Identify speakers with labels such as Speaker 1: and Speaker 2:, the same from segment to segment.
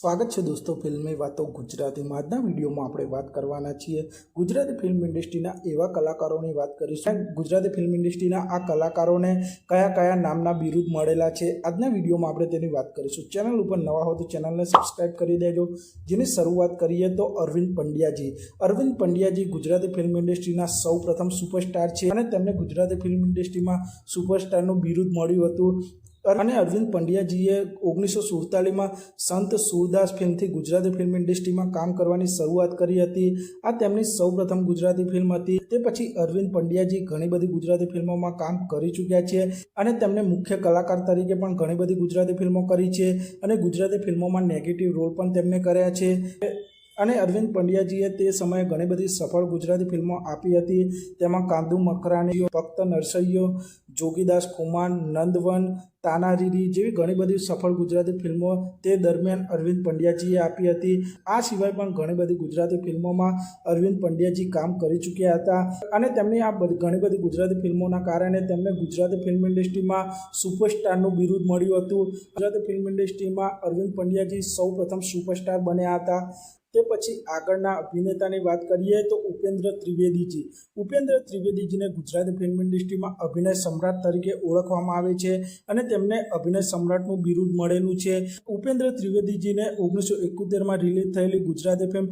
Speaker 1: સ્વાગત છે દોસ્તો ફિલ્મી વાતો ગુજરાતીમાં આજના વિડીયોમાં આપણે વાત કરવાના છીએ ગુજરાતી ફિલ્મ ઇન્ડસ્ટ્રીના એવા કલાકારોની વાત કરીશું. ગુજરાતી ફિલ્મ ઇન્ડસ્ટ્રીના આ કલાકારોને કયા કયા નામના બિરુદ મળેલા છે આજના વિડીયોમાં આપણે તેની વાત કરીશું. ચેનલ ઉપર નવા હો તો ચેનલને સબસ્ક્રાઇબ કરી દેજો. જેની શરૂઆત કરીએ તો અરવિંદ પંડ્યાજી. અરવિંદ પંડ્યાજી ગુજરાતી ફિલ્મ ઇન્ડસ્ટ્રીના સૌ પ્રથમ સુપરસ્ટાર છે અને તેમને ગુજરાતી ફિલ્મ ઇન્ડસ્ટ્રીમાં સુપરસ્ટારનું બિરુદ મળ્યું હતું. અને અરવિંદ પંડ્યાજીએ ઓગણીસો સુડતાલીસમાં સંત સુરદાસ ફિલ્મથી ગુજરાતી ફિલ્મ ઇન્ડસ્ટ્રીમાં કામ કરવાની શરૂઆત કરી હતી. આ તેમની સૌપ્રથમ ગુજરાતી ફિલ્મ હતી. તે પછી અરવિંદ પંડ્યાજી ઘણી બધી ગુજરાતી ફિલ્મોમાં કામ કરી ચૂક્યા છે અને તેમને મુખ્ય કલાકાર તરીકે પણ ઘણી બધી ગુજરાતી ફિલ્મો કરી છે અને ગુજરાતી ફિલ્મોમાં નેગેટિવ રોલ પણ તેમણે કર્યા છે. અને અરવિંદ પંડ્યાજીએ તે સમયે ઘણી બધી સફળ ગુજરાતી ફિલ્મો આપી હતી. તેમાં કાંદુ મકરાણીઓ, ભક્ત નરસૈયો, જોગીદાસ કુમાર, નંદવન, તાનારીરી જેવી ઘણી બધી સફળ ગુજરાતી ફિલ્મો તે દરમિયાન અરવિંદ પંડ્યાજીએ આપી હતી. આ સિવાય પણ ઘણી બધી ગુજરાતી ફિલ્મોમાં અરવિંદ પંડ્યાજી કામ કરી ચૂક્યા હતા અને તેમની આ ઘણી બધી ગુજરાતી ફિલ્મોના કારણે તેમને ગુજરાતી ફિલ્મ ઇન્ડસ્ટ્રીમાં સુપરસ્ટારનું બિરુદ મળ્યું હતું. ગુજરાતી ફિલ્મ ઇન્ડસ્ટ્રીમાં અરવિંદ પંડ્યાજી સૌ પ્રથમ સુપરસ્ટાર બન્યા હતા. તે પછી આગળના અભિનેતાની વાત કરીએ તો ઉપેન્દ્ર ત્રિવેદીજી. ઉપેન્દ્ર ત્રિવેદીજીને ગુજરાતી ફિલ્મ ઇન્ડસ્ટ્રીમાં અભિનય સમ્રાટ તરીકે ઓળખવામાં આવે છે અને તેમને અભિનય સમ્રાટનું બિરુદ મળેલું છે. ઉપેન્દ્ર ત્રિવેદીજીને ઓગણીસો એકોતેરમાં રિલીઝ થયેલી ગુજરાતી ફિલ્મ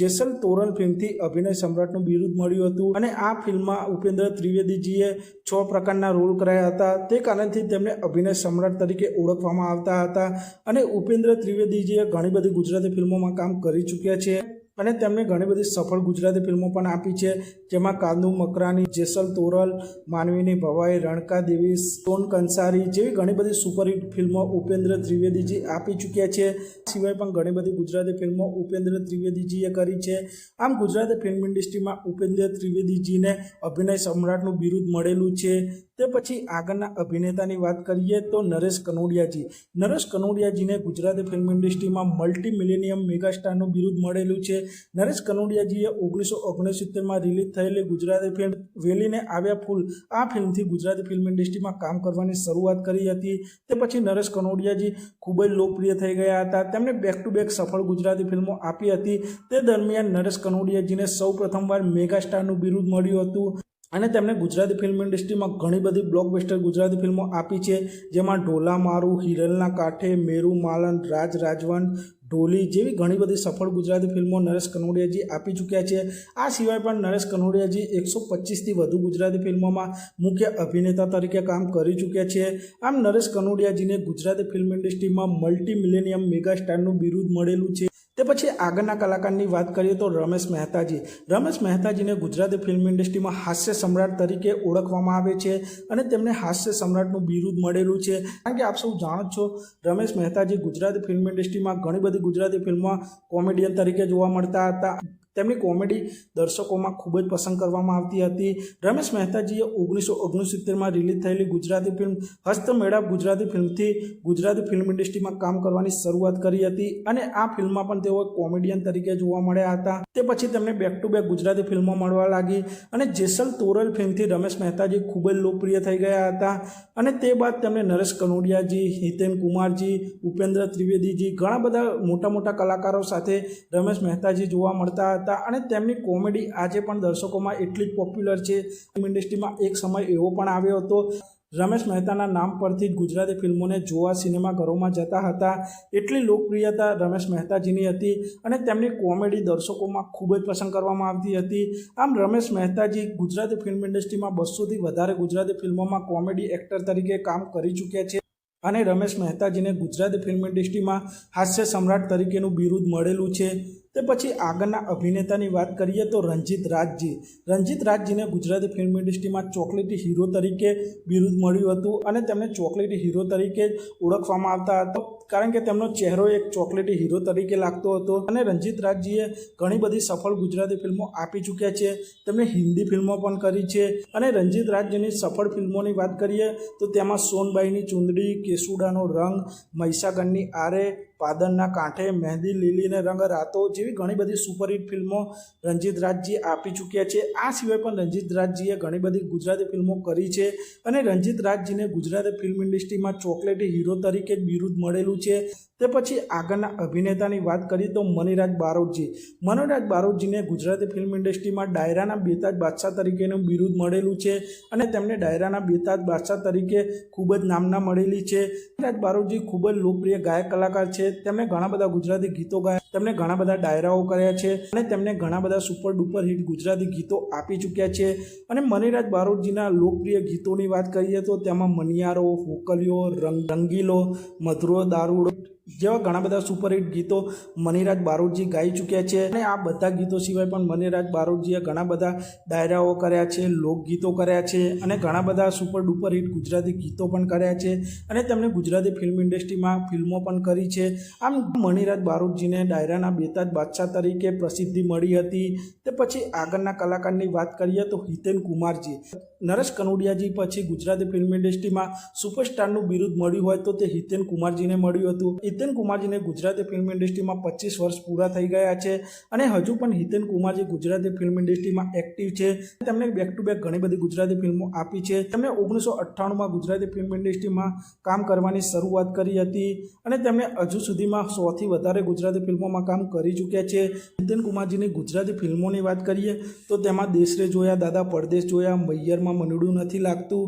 Speaker 1: જેસલ તોરલ ફિલ્મથી અભિનય સમ્રાટનું બિરુદ મળ્યું હતું અને આ ફિલ્મમાં ઉપેન્દ્ર ત્રિવેદીજીએ છ પ્રકારના રોલ કરાયા હતા. તે કારણથી તેમને અભિનય સમ્રાટ તરીકે ઓળખવામાં આવતા હતા અને ઉપેન્દ્ર ત્રિવેદીજીએ ઘણી બધી ગુજરાતી ફિલ્મોમાં કામ કરી ચૂક્યા છે અને તેમણે ઘણી બધી સફળ ગુજરાતી ફિલ્મો પણ આપી છે, જેમાં કાંદુ, મકરાની, જેસલ, તોરલ, માનવીની ભવાઈ, રણકા દેવી, સોન કંસારી જેવી ઘણી બધી સુપરહિટ ફિલ્મો ઉપેન્દ્ર ત્રિવેદીજી આપી ચૂક્યા છે. સિવાય પણ ઘણી બધી ગુજરાતી ફિલ્મો ઉપેન્દ્ર ત્રિવેદીજીએ કરી છે. આમ ગુજરાતી ફિલ્મ ઇન્ડસ્ટ્રીમાં ઉપેન્દ્ર ત્રિવેદીજીને અભિનય સમ્રાટનું બિરુદ મળેલું છે. તે પછી આગળના અભિનેતાની વાત કરીએ તો નરેશ કનોડિયાજી. નરેશ કનોડિયાજીને ગુજરાતી ફિલ્મ ઇન્ડસ્ટ્રીમાં મલ્ટી મિલેનિયમ મેગાસ્ટારનું બિરુદ મળેલું છે. નરેશ કનોડિયાજીએ ઓગણીસો ઓગણસિત્તેરમાં રિલીઝ થયેલી ગુજરાતી ફિલ્મ વેલીને આવ્યા ફૂલ આ ફિલ્મથી ગુજરાતી ફિલ્મ ઇન્ડસ્ટ્રીમાં કામ કરવાની શરૂઆત કરી હતી. તે પછી નરેશ કનોડિયાજી ખૂબ જ લોકપ્રિય થઈ ગયા હતા. તેમણે બેક ટુ બેક સફળ ગુજરાતી ફિલ્મો આપી હતી. તે દરમિયાન નરેશ કનોડિયાજીને સૌ પ્રથમવાર મેગાસ્ટારનું બિરુદ મળ્યું હતું. અને તેમણે ગુજરાતી ફિલ્મ ઇન્ડસ્ટ્રીમાં ઘણી બધી બ્લોકબસ્ટર ગુજરાતી ફિલ્મો આપી છે, જેમાં ઢોલા મારું હિરલના કાંઠે, મેરુ માલન, રાજ રાજવન ઢોલી જેવી ઘણી બધી સફળ ગુજરાતી ફિલ્મો નરેશ કનોડિયાજી આપી ચૂક્યા છે. આ સિવાય પણ નરેશ કનોડિયાજી એકસો પચીસથી વધુ ગુજરાતી ફિલ્મોમાં મુખ્ય અભિનેતા તરીકે કામ કરી ચૂક્યા છે. આમ નરેશ કનોડિયાજીને ગુજરાતી ફિલ્મ ઇન્ડસ્ટ્રીમાં મલ્ટી મિલેનિયમ મેગાસ્ટારનું બિરુદ મળેલું છે. તે પછી આગળના કલાકારની વાત કરીએ તો રમેશ મહેતાજી. રમેશ મહેતાજીને ગુજરાતી ફિલ્મ ઇન્ડસ્ટ્રીમાં હાસ્ય સમ્રાટ તરીકે ઓળખવામાં આવે છે અને તેમને હાસ્ય સમ્રાટનું બિરુદ મળેલું છે. કારણ કે આપ સૌ જાણો છો, રમેશ મહેતાજી ગુજરાતી ફિલ્મ ઇન્ડસ્ટ્રીમાં ઘણી બધી ગુજરાતી ફિલ્મમાં કોમેડિયન તરીકે જોવા મળતા હતા. તેમની કોમેડી દર્શકોમાં ખૂબ જ પસંદ કરવામાં આવતી હતી. રમેશ મહેતાજીએ ઓગણીસો ઓગણસિત્તેરમાં રિલીઝ થયેલી ગુજરાતી ફિલ્મ હસ્તમેળાપ ગુજરાતી ફિલ્મથી ગુજરાતી ફિલ્મ ઇન્ડસ્ટ્રીમાં કામ કરવાની શરૂઆત કરી હતી અને આ ફિલ્મમાં પણ તેઓ કોમેડિયન તરીકે જોવા મળ્યા હતા. તે પછી તેમને બેક ટુ બેક ગુજરાતી ફિલ્મો મળવા લાગી અને જેસલ તોરલ ફિલ્મથી રમેશ મહેતાજી ખૂબ જ લોકપ્રિય થઈ ગયા હતા અને તે બાદ તેમણે નરેશ કનોડિયાજી, હિતેન કુમારજી, ઉપેન્દ્ર ત્રિવેદીજી ઘણા બધા મોટા મોટા કલાકારો સાથે રમેશ મહેતાજી જોવા મળતા હતા અને તેમની કોમેડી આજે પણ દર્શકોમાં એટલી પોપ્યુલર છે. ફિલ્મ ઇન્ડસ્ટ્રીમાં એક સમય એવો પણ આવ્યો હતો. રમેશ મહેતાના નામ પરથી જ ગુજરાતી ફિલ્મોને જોવા સિનેમાઘરોમાં જતા હતા. એટલી લોકપ્રિયતા રમેશ મહેતાજીની હતી અને તેમની કોમેડી દર્શકોમાં ખૂબ જ પસંદ કરવામાં આવતી હતી. આમ રમેશ મહેતાજી ગુજરાતી ફિલ્મ ઇન્ડસ્ટ્રીમાં બસોથી વધારે ગુજરાતી ફિલ્મોમાં કોમેડી એક્ટર તરીકે કામ કરી ચૂક્યા છે અને રમેશ મહેતાજીને ગુજરાતી ફિલ્મ ઇન્ડસ્ટ્રીમાં હાસ્ય સમ્રાટ તરીકેનું બિરુદ મળેલું છે. તે પછી આગળના અભિનેતાની વાત કરીએ તો રણજીત રાજજી. રણજીત રાજજીને ગુજરાતી ફિલ્મ ઇન્ડસ્ટ્રીમાં ચોકલેટી હીરો તરીકે બિરુદ મળ્યું હતું અને તેમને ચોકલેટી હીરો તરીકે ઓળખવામાં આવતા હતા. કારણ કે તેમનો ચહેરો એક ચોકલેટી હીરો તરીકે લાગતો હતો અને રણજીત રાજજીએ ઘણી બધી સફળ ગુજરાતી ફિલ્મો આપી ચૂક્યા છે. તેમણે હિન્દી ફિલ્મો પણ કરી છે અને રણજીત રાજજીની સફળ ફિલ્મોની વાત કરીએ તો તેમાં સોનબાઈની ચુંદડી, કેસુડાનો રંગ, મહીસાગરની આરે પાદરના કાંઠે મહેંદી લીલીને રંગ રાતો જેવી ઘણી બધી સુપરહિટ ફિલ્મો રંજીત રાજજી આપી ચૂક્યા છે. આ સિવાય પણ રંજીત રાજજીએ ઘણી બધી ગુજરાતી ફિલ્મો કરી છે અને રંજીત રાજજીને ગુજરાતી ફિલ્મ ઇન્ડસ્ટ્રીમાં ચોકલેટી હીરો તરીકે બિરુદ મળેલું છે. તે પછી આગળના અભિનેતાની વાત કરીએ તો મણિરાજ બારોટજી. મનોરાજ બારોટજીને ગુજરાતી ફિલ્મ ઇન્ડસ્ટ્રીમાં ડાયરાના બેતાજ બાદશાહ તરીકેનું બિરુદ મળેલું છે અને તેમને ડાયરાના બેતાજ બાદશાહ તરીકે ખૂબ જ નામના મળેલી છે. મનોરાજ બારોટજી ખૂબ જ લોકપ્રિય ગાયક કલાકાર છે. તેમણે ઘણા બધા ગુજરાતી ગીતો ગાયા, તેમણે ઘણા બધા ડાયરાઓ કર્યા છે અને તેમને ઘણા બધા સુપર ડુપર હિટ ગુજરાતી ગીતો આપી ચૂક્યા છે. અને મણિરાજ બારોટજીના લોકપ્રિય ગીતોની વાત કરીએ તો તેમાં મનિયારો, હોકલીઓ રંગ રંગીલો મધુરો, દારૂડો જેવા ઘણા બધા સુપરહિટ ગીતો મનીરાજ બારોટજી ગાઈ ચૂક્યા છે અને આ બધા ગીતો સિવાય પણ મનીરાજ બારોટજીએ ઘણા બધા ડાયરાઓ કર્યા છે, લોકગીતો કર્યા છે અને ઘણા બધા સુપર ડુપર હિટ ગુજરાતી ગીતો પણ કર્યા છે અને તેમણે ગુજરાતી ફિલ્મ ઇન્ડસ્ટ્રીમાં ફિલ્મો પણ કરી છે. આમ મણિરાજ બારોટજીને ડાયરાના બેતાજ બાદશાહ તરીકે પ્રસિદ્ધિ મળી હતી. તે પછી આગળના કલાકારની વાત કરીએ તો હિતેન કુમારજી. નરેશ કનોડિયાજી પછી ગુજરાતી ફિલ્મ ઇન્ડસ્ટ્રીમાં સુપરસ્ટારનું બિરુદ મળ્યું હોય તો તે હિતેન કુમારજીને મળ્યું હતું. હિતેન કુમારજીને ગુજરાતી ફિલ્મ ઇન્ડસ્ટ્રીમાં પચીસ વર્ષ પૂરા થઈ ગયા છે અને હજુ પણ હિતેન કુમારજી ગુજરાતી ફિલ્મ ઇન્ડસ્ટ્રીમાં એક્ટિવ છે. તેમણે બેક ટુ બેક ઘણી બધી ગુજરાતી ફિલ્મો આપી છે. તેમણે ઓગણીસો અઠ્ઠાણુંમાં ગુજરાતી ફિલ્મ ઇન્ડસ્ટ્રીમાં કામ કરવાની શરૂઆત કરી હતી અને તેમણે હજુ સુધીમાં સોથી વધારે ગુજરાતી ફિલ્મોમાં કામ કરી ચૂક્યા છે. હિતેન કુમારજીની ગુજરાતી ફિલ્મોની વાત કરીએ તો તેમાં દેશરે જોયા, દાદા પરદેશ જોયા, મૈયરમાં મનડું નથી લાગતું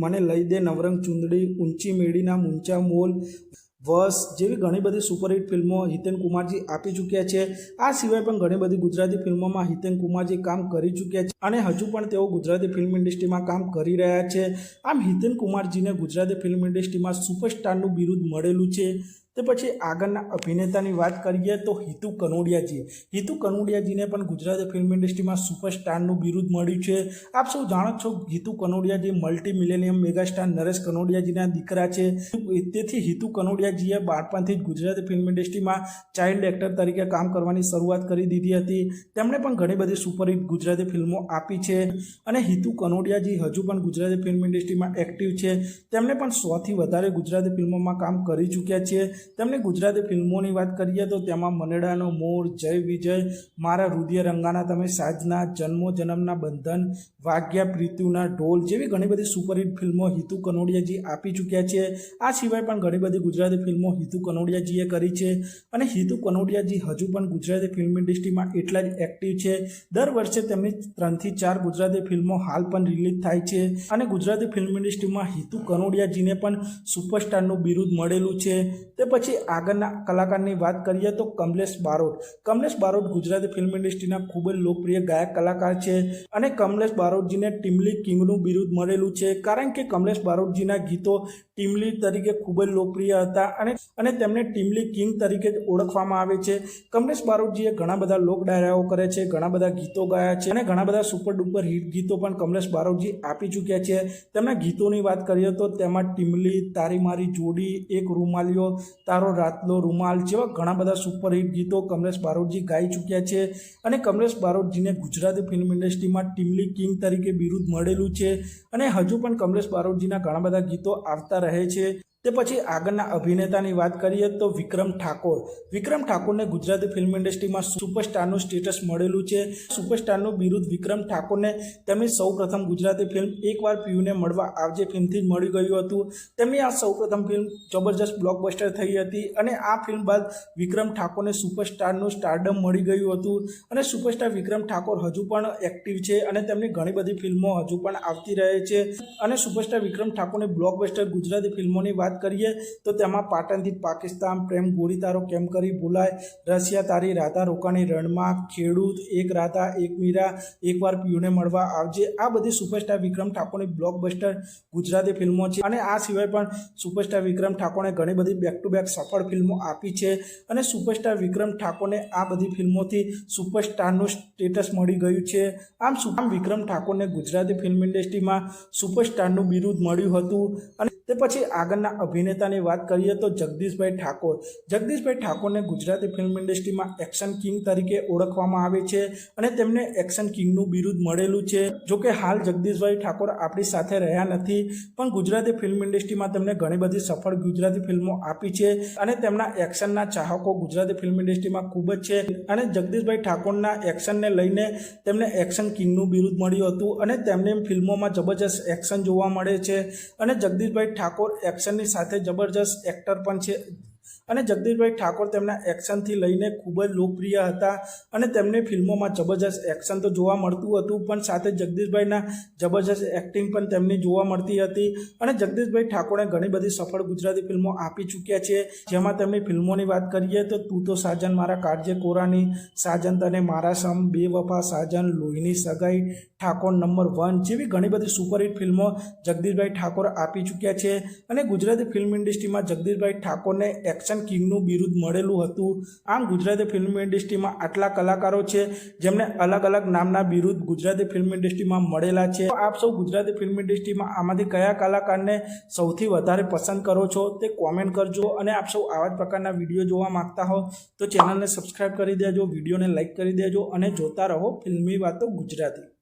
Speaker 1: મને લઈ દે નવરંગ ચુંદડી, ઊંચી મેળીના મૂંચા મોલ વસ જેવી ઘણી બધી સુપરહિટ ફિલ્મો હિતેન કુમારજી આપી ચૂક્યા છે. આ સિવાય પણ ઘણી બધી ગુજરાતી ફિલ્મોમાં હિતેન કુમારજી કામ કરી ચૂક્યા છે અને હજુ પણ તેઓ ગુજરાતી ફિલ્મ ઇન્ડસ્ટ્રીમાં કામ કરી રહ્યા છે. આમ હિતેન કુમારજીને ગુજરાતી ફિલ્મ ઇન્ડસ્ટ્રીમાં સુપરસ્ટારનું બિરુદ મળેલું છે. તે પછી આગળના અભિનેતાની વાત કરીએ તો હિતુ કનોડિયાજી. હિતુ કનોડિયાજીને પણ ગુજરાતી ફિલ્મ ઇન્ડસ્ટ્રીમાં સુપરસ્ટારનું બિરુદ મળ્યું છે. આપ સૌ જાણો છો, Hitu Kanodiaji multi millennium megastar Naresh કનોડિયાજીના દીકરા છે. તેથી હિતુ કનોડિયાજીએ બાળપણથી જ ગુજરાતી ફિલ્મ ઇન્ડસ્ટ્રીમાં ચાઇલ્ડ એક્ટર તરીકે કામ કરવાની શરૂઆત કરી દીધી હતી. તેમણે પણ ઘણી બધી સુપરહિટ ગુજરાતી ફિલ્મો આપી છે. અને હિતુ કનોડિયાજી હજુ પણ ગુજરાતી ફિલ્મ ઇન્ડસ્ટ્રીમાં એક્ટિવ છે. તેમણે પણ સોથી વધારે ગુજરાતી ફિલ્મોમાં કામ કરી ચૂક્યા છે. તેમણે ગુજરાતી ફિલ્મોની વાત કરીએ તો તેમાં મનેડાનો મોર, જય વિજય, મારા રંગાના તમે સાજના જન્મો, જન્મના બંધન, વાગ્યા પ્રીતુના ઢોલ જેવી ઘણી બધી સુપરહિટ ફિલ્મો હિતુ કનોડિયાજી આપી ચૂક્યા છે. આ સિવાય પણ ઘણી બધી ગુજરાતી ફિલ્મો હિતુ કનોડિયાજીએ કરી છે અને હિતુ કનોડિયાજી હજુ પણ ગુજરાતી ફિલ્મ ઇન્ડસ્ટ્રીમાં એટલા જ એક્ટિવ છે. દર વર્ષે તેમની ત્રણથી ચાર ગુજરાતી ફિલ્મો હાલ પણ રિલીઝ થાય છે અને ગુજરાતી ફિલ્મ ઇન્ડસ્ટ્રીમાં હિતુ કનોડિયાજીને પણ સુપરસ્ટારનું બિરુદ મળેલું છે. તે પછી આગળના કલાકારની વાત કરીએ તો કમલેશ બારોટ. કમલેશ બારોટ ગુજરાતી ફિલ્મ ઇન્ડસ્ટ્રીના ખૂબ જ લોકપ્રિય ગાયક, કલાકાર છે અને કમલેશ બારોટજીને ટીમલી કિંગનું બિરુદ મળેલું છે. કારણ કે કમલેશ બારોટજીના ગીતો ટીમલી તરીકે ખૂબ જ લોકપ્રિય હતા અને અને તેમને ટીમલી કિંગ તરીકે ઓળખવામાં આવે છે. કમલેશ બારોટજીએ ઘણા બધા લોક ડાયરાઓ કરે છે, ઘણા બધા ગીતો ગાયા છે અને ઘણા બધા સુપર ડુપર હિટ ગીતો પણ કમલેશ બારોટજી આપી ચૂક્યા છે. તેમના ગીતોની વાત કરીએ તો તેમાં ટીમલી, તારી મારી જોડી, એક રૂમાલિયો, તારો રાતનો રૂમાલ જેવા ઘણા બધા સુપર હિટ ગીતો કમલેશ બારોટજી ગાઈ ચૂક્યા છે અને કમલેશ બારોટજીને ગુજરાતી ફિલ્મ ઇન્ડસ્ટ્રીમાં ટીમલી કિંગ તરીકે બિરુદ મળેલું છે અને હજુ પણ કમલેશ બારોટજીના ઘણા બધા ગીતો આવતા રહે છે. તે પછી આગળના અભિનેતાની વાત કરીએ તો વિક્રમ ઠાકોર. વિક્રમ ઠાકોરને ગુજરાતી ફિલ્મ ઇન્ડસ્ટ્રીમાં સુપરસ્ટારનું સ્ટેટસ મળેલું છે. સુપરસ્ટારનું બિરુદ વિક્રમ ઠાકોરને તેમની સૌપ્રથમ ગુજરાતી ફિલ્મ એકવાર પીયુને મળવા આવજે ફિલ્મથી જ મળી ગયું હતું. તેમની આ સૌપ્રથમ ફિલ્મ જબરજસ્ત બ્લોકબસ્ટર થઈ હતી અને આ ફિલ્મ બાદ વિક્રમ ઠાકોરને સુપરસ્ટારનું સ્ટારડમ મળી ગયું હતું. અને સુપરસ્ટાર વિક્રમ ઠાકોર હજુ પણ એક્ટિવ છે અને તેમની ઘણી બધી ફિલ્મો હજુ પણ આવતી રહે છે. અને સુપરસ્ટાર વિક્રમ ઠાકોરની બ્લોકબસ્ટર ગુજરાતી ફિલ્મોની વાત કરીએ તો તેમાં પાટણથી પાકિસ્તાન, પ્રેમ ગોળી તારો કેમ કરી ભૂલાય? રશિયા તારી રાધા રોકાણી રણમાં ખેડૂત એક રાધા, એક મીરા એકવાર પીયુને મળવા આવજે. આ બધી સુપરસ્ટાર વિક્રમ ઠાકોરની બ્લોકબસ્ટર ગુજરાતી ફિલ્મો છે અને આ સિવાય પણ સુપરસ્ટાર વિક્રમ ઠાકોરને ઘણી બધી બેક ટુ બેક સફળ ફિલ્મો આપી છે અને સુપરસ્ટાર વિક્રમ ઠાકોરને આ બધી ફિલ્મોથી સુપરસ્ટારનું સ્ટેટસ મળી ગયું છે. આમ આમ વિક્રમ ઠાકોરને ગુજરાતી ફિલ્મ ઇન્ડસ્ટ્રીમાં સુપરસ્ટારનું બિરુદ મળ્યું હતું અને તે પછી આગળના અભિનેતાની વાત કરીએ તો જગદીશભાઈ ઠાકોર. જગદીશભાઈ ઠાકોરને ગુજરાતી ફિલ્મ ઇન્ડસ્ટ્રીમાં એક્શન કિંગ તરીકે ઓળખવામાં આવે છે અને તેમને એક્શન કિંગનું બિરુદ મળેલું છે. જોકે હાલ જગદીશભાઈ ઠાકોર આપણી સાથે રહ્યા નથી, પણ ગુજરાતી ફિલ્મ ઇન્ડસ્ટ્રીમાં તેમને ઘણી બધી સફળ ગુજરાતી ફિલ્મો આપી છે અને તેમના એક્શનના ચાહકો ગુજરાતી ફિલ્મ ઇન્ડસ્ટ્રીમાં ખૂબ જ છે. અને જગદીશભાઈ ઠાકોરના એક્શનને લઈને તેમને એક્શન કિંગનું બિરુદ મળ્યું હતું અને તેમને ફિલ્મોમાં જબરજસ્ત એક્શન જોવા મળે છે. અને જગદીશભાઈ ઠાકોર એક્શનની સાથે જબરજસ્ત એક્ટર પણ છે. અને જગદીશભાઈ ઠાકોર તેમના એક્શનથી લઈને ખૂબ જ લોકપ્રિય હતા અને તેમની ફિલ્મોમાં જબરજસ્ત એક્શન તો જોવા મળતું હતું, પણ સાથે જગદીશભાઈના જબરજસ્ત એક્ટિંગ પણ તેમની જોવા મળતી હતી. અને જગદીશભાઈ ઠાકોરે ઘણી બધી સફળ ગુજરાતી ફિલ્મો આપી ચૂક્યા છે. જેમાં તેમની ફિલ્મોની વાત કરીએ તો તું તો સાજન, મારા કાળજે કોરાની, સાજન તને મારા સમ, બે વફા સાજન, લોહીની સગાઈ, ઠાકોર નંબર વન જેવી ઘણી બધી સુપરહિટ ફિલ્મો જગદીશભાઈ ઠાકોર આપી ચૂક્યા છે. અને ગુજરાતી ફિલ્મ ઇન્ડસ્ટ્રીમાં જગદીશભાઈ ઠાકોરને એક્શન કિંગનું બિરુદ મળેલું હતું. આમ ગુજરાતી ફિલ્મ ઇન્ડસ્ટ્રીમાં આટલા કલાકારો છે, જેમને અલગ અલગ નામના બિરુદ ગુજરાતી ફિલ્મ ઇન્ડસ્ટ્રીમાં મળેલા છે. આપ સૌ ગુજરાતી ફિલ્મ ઇન્ડસ્ટ્રીમાં આમાંથી કયા કલાકારને સૌથી વધારે પસંદ કરો છો તે કોમેન્ટ કરજો અને આપ સૌ આવા જ પ્રકારના વીડિયો જોવા માંગતા હો તો ચેનલને સબસ્ક્રાઈબ કરી દેજો વિડીયોને લાઇક કરી દેજો અને જોતા રહો ફિલ્મી વાતો ગુજરાતી.